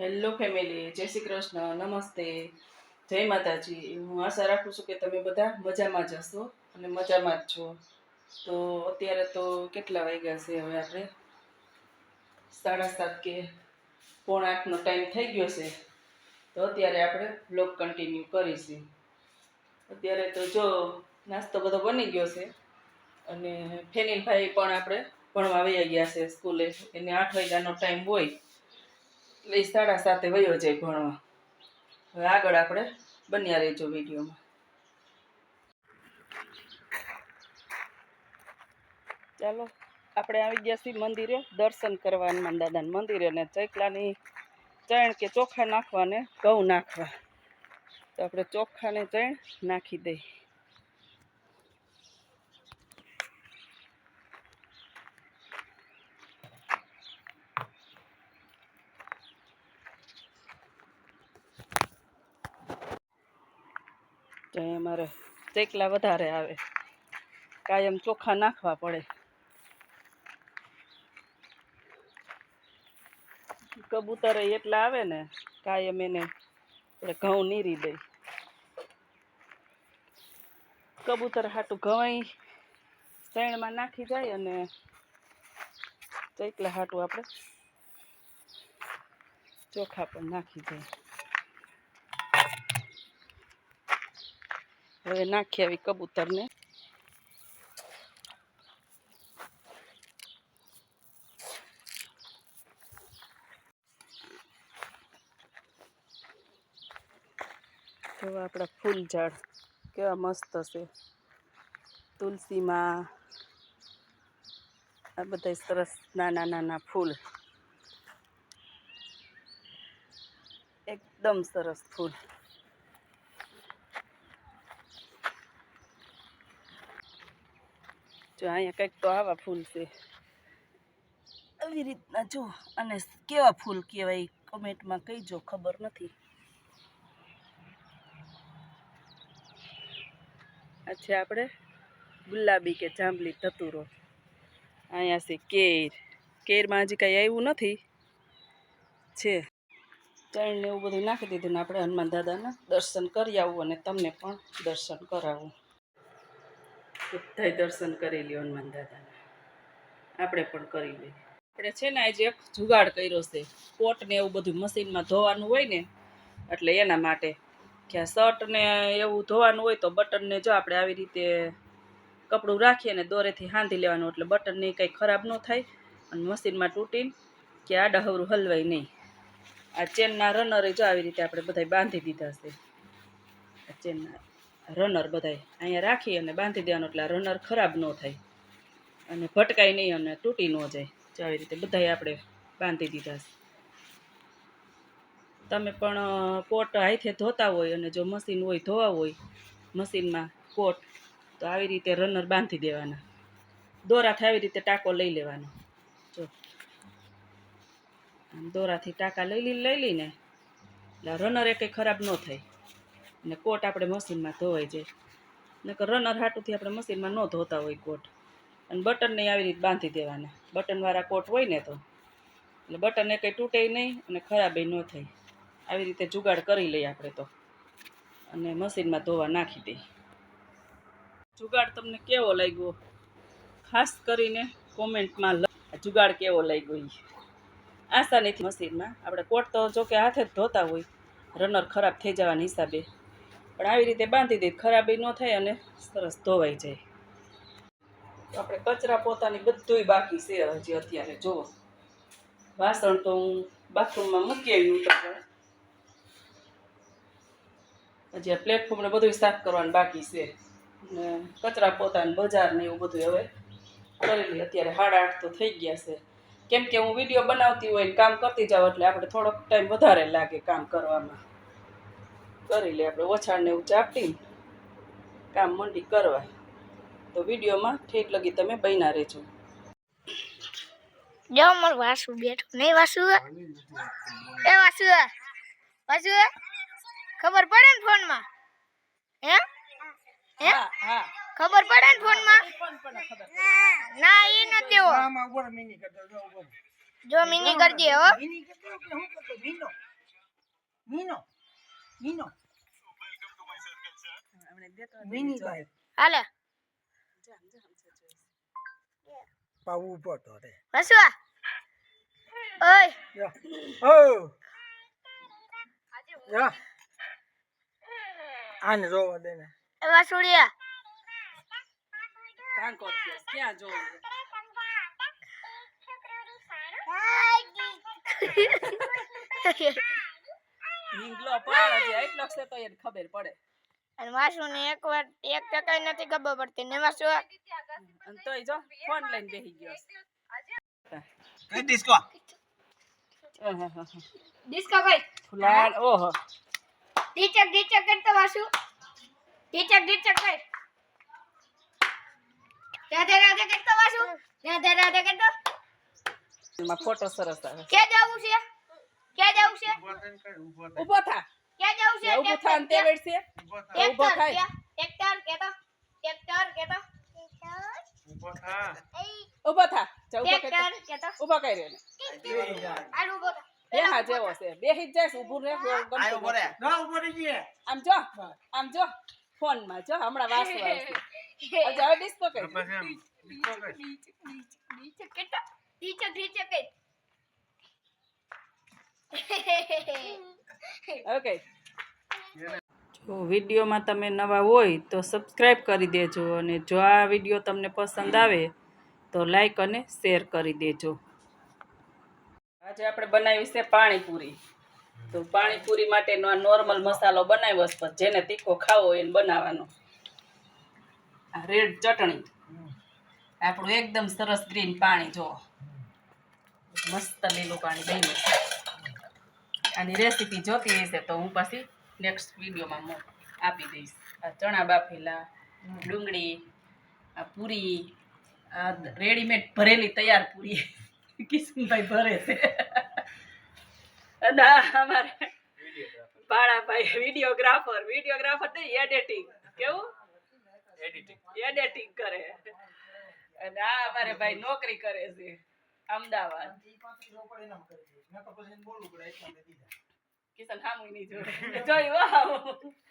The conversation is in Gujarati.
હેલો ફેમિલી જય શ્રી કૃષ્ણ. નમસ્તે. જય માતાજી. હું આશા રાખું છું કે તમે બધા મજામાં જ હશો અને મજામાં જ છો. તો અત્યારે તો કેટલા વાગ્યા છે હવે આપણે? સાડા સાત કે પોણા આઠનો ટાઈમ થઈ ગયો છે. તો અત્યારે આપણે બ્લોગ કન્ટિન્યુ કરીશું. અત્યારે તો જો નાસ્તો બધો બની ગયો છે અને ફેનિલભાઈ પણ આપણે ભણવા વયા ગયા છે સ્કૂલે. એને આઠ વાગ્યાનો ટાઈમ હોય. એટલે ઈ સાડા સાતે વયો જાય ભણવા. હવે આગળ આપણે બન્યા રહેજો વિડીયોમાં. ચાલો, આપણે આવી ગયા છીએ મંદિરે દર્શન કરવા હનુમાન દાદાના મંદિરે અને ચૈકલાની ચણ કે ચોખા નાખવા ને ઘઉં નાખવા. તો આપણે ચોખા ને ચણ નાખી દઈ અહીં અમારે ચેકલા વધારે આવે. કાયમ ચોખા નાખવા પડે. કબૂતર એટલા આવે ને, કાયમ એને ઘઉં નીરી દઈ. કબૂતર હાટું ઘઉં શેણમાં નાખી જાય અને ચેકલા હાટું આપણે ચોખા પણ નાખી જાય હવે નાખી આવી કબૂતરને. જો આપણા ફૂલ ઝાડ કેવા મસ્ત છે. તુલસીમાં આ બધા સરસ નાના નાના ફૂલ. એકદમ સરસ ફૂલ. જો અહીંયા કંઈક તો આવા ફૂલ છે. આવી રીતના જો, અને કેવા ફૂલ કહેવાય કમેન્ટમાં કહીજો, ખબર નથી. આ આપણે ગુલાબી કે જાંબલી ધતુરો. અહીંયા છે કેર. કેરમાં હજી કાંઈ આવ્યું નથી. છે. ચણ ને એવું બધું નાખી દીધું ને આપણે હનુમાન દાદાના દર્શન કરી આવવું અને તમને પણ દર્શન કરાવવું બધાય દર્શન કરી લ્યો હનુમાન દાદાના. આપણે પણ કરી લઈએ. આપણે છે ને આજે એક જુગાડ કર્યો છે. કોટ ને એવું બધું મશીનમાં ધોવાનું હોય ને, એટલે એના માટે કે આ શર્ટ ને એવું ધોવાનું હોય તો બટનને જો આપણે આવી રીતે કપડું રાખીએ ને દોરેથી હાંધી લેવાનું, એટલે બટનને કંઈ ખરાબ ન થાય અને મશીનમાં તૂટીને કે આડા હવરું હલવાય નહીં. આ ચેનના રનરે જો આવી રીતે આપણે બધાય બાંધી દીધા છે. આ ચેનના રનર બધાય. અહીંયા રાખી અને બાંધી દેવાનું એટલે રનર ખરાબ ન થાય. અને ભટકાય નહીં અને તૂટી ન જાય. જો આવી રીતે બધાય આપણે બાંધી દીધા છે. તમે પણ કોટ હાથે ધોતા હોય અને જો મશીન હોય ધોવા હોય મશીનમાં કોટ તો આવી રીતે રનર બાંધી દેવાના. દોરાથી આવી રીતે ટાંકો લઈ લેવાનો. જો. દોરાથી ટાંકા લઈ લઈ લઈ લઈને, એટલે રનર એ કંઈ ખરાબ ન થાય. ને કોટ આપણે મશીનમાં ધોવાઈ જાય. નકર રનર હાટુથી આપણે મશીનમાં ન ધોતા હોય કોટ. અને બટનને આવી રીતે બાંધી દેવાના. બટનવાળા કોટ હોય ને તો. એટલે બટન એ કંઈ તૂટે નહીં અને ખરાબે ન થાય. આવી રીતે જુગાડ કરી લઈએ આપણે તો. અને મશીનમાં ધોવા નાખી દઈએ. જુગાડ તમને કેવો લાગ્યો? ખાસ કરીને કોમેન્ટમાં જુગાડ કેવો લાગ્યો એ આસાનીથી મશીનમાં. આપણે કોટ તો જો કે હાથે જ ધોતા હોય. રનર ખરાબ થઈ જવાના હિસાબે. પણ આવી રીતે બાંધી દઈએ ખરાબી ન થાય અને સરસ ધોવાઈ જાય. આપણે કચરા પોતાની બધુંય બાકી છે હજી અત્યારે જુઓ. વાસણ તો હું બાથરૂમમાં મૂકી આવી ઉતરવા હજી આ પ્લેટફોર્મ ને બધું સાફ કરવાનું બાકી છે. ને કચરા પોતાને બજાર ને એવું બધું હવે કરેલી અત્યારે સાડા આઠ તો થઈ ગયા છે. કેમ કે હું વીડિયો બનાવતી હોય કામ કરતી જાઉં એટલે આપણે થોડોક ટાઈમ વધારે લાગે કામ કરવામાં. કરી લે. આપણે વછાણને એવું ચાપટી કામ મંડી કરવા તો વિડીયોમાં ઠેક લગી તમે બન્યા રહેજો. જો મારું વાસુ બેઠું. નહીં વાસુ? એ વાસુ વાસુ ખબર પડે ને ફોનમાં? હે? હે? હા હા. ખબર પડે ને ફોનમાં? ના એ ન દેવો. જો મિની કરી દે હો મીનો. મીનો. આપણે દેતો મિની ભાઈ હાલે પાવું પડતો રે વસવા ઓય યા ઓ યા આને જોવા દે ને એ વાસુડિયા કાંકો થયો ક્યાં જોવું હિંગલો પણ હજી એટલો છે તો એને ખબર પડે. અને વાસુ ને એક વાર એક ટકા નથી ખબર પડતી ને વાસુ અને તોય જો ફોન લઈને બેહી ગયો. કઈ ડિસ્કો? ડિસ્કો ભાઈ ફુલાડ ઓહો. ટીચક ટીચક કરતો વાસુ. ટીચક ટીચક કઈ રાધે રાધે કરતો વાસુ. રાધે રાધે કરતો માં ફોટો સરસ આવે ક્યાં જવું છે? કે જવું ઊભો થા. ક્યાં જવું છે? ઊભો થા અંતે તે ઊભો થાય. ટ્રેક્ટર કેતો? ટ્રેક્ટર કેતો? ઊભો થા. ઊભો થા. કરી ટ્રેક્ટર કેતો? ઊભો કરી એને આ ઊભો થા. હા જેવો છે બેહી જ ગમતું નથી. ના આમ જો આમ જો ફોનમાં જો હમણાં વાસુ આવશે ડિસ્કો હવે ડિસ્કો કરી કેતો? ટીચક ટીચક કઈ. ઓકે જો વિડીયોમાં તમે નવા હોય તો સબસ્ક્રાઈબ કરી દેજો અને જો આ વીડિયો તમને પસંદ આવે તો લાઈક અને શેર કરી દેજો. આજે આપણે બનાવી છે પાણીપુરી. તો પાણીપુરી માટેનો આ નોર્મલ મસાલો બનાવ્યો છે જેને તીખો ખાવો એને બનાવવાનો. આ રેડ ચટણી. આપણું એકદમ સરસ ગ્રીન પાણી, જો. મસ્ત લીલું પાણી બન્યું આની રેસીપી જોતી હશે તો હું પછી નેક્સ્ટ વિડીયોમાં હું આપી દઈશ. આ ચણા બાફેલા ડુંગળી આ પૂરી આ રેડીમેડ ભરેલી તૈયાર પૂરી કિશનભાઈ ભરે છે. અને અમારે ભાઈ વિડીયોગ્રાફર વિડીયોગ્રાફર નહીં એડિટિંગ કેવું? એડિટિંગ કરે. અને આ અમારે ભાઈ નોકરી કરે છે Ahmedabad. because I'm to it. I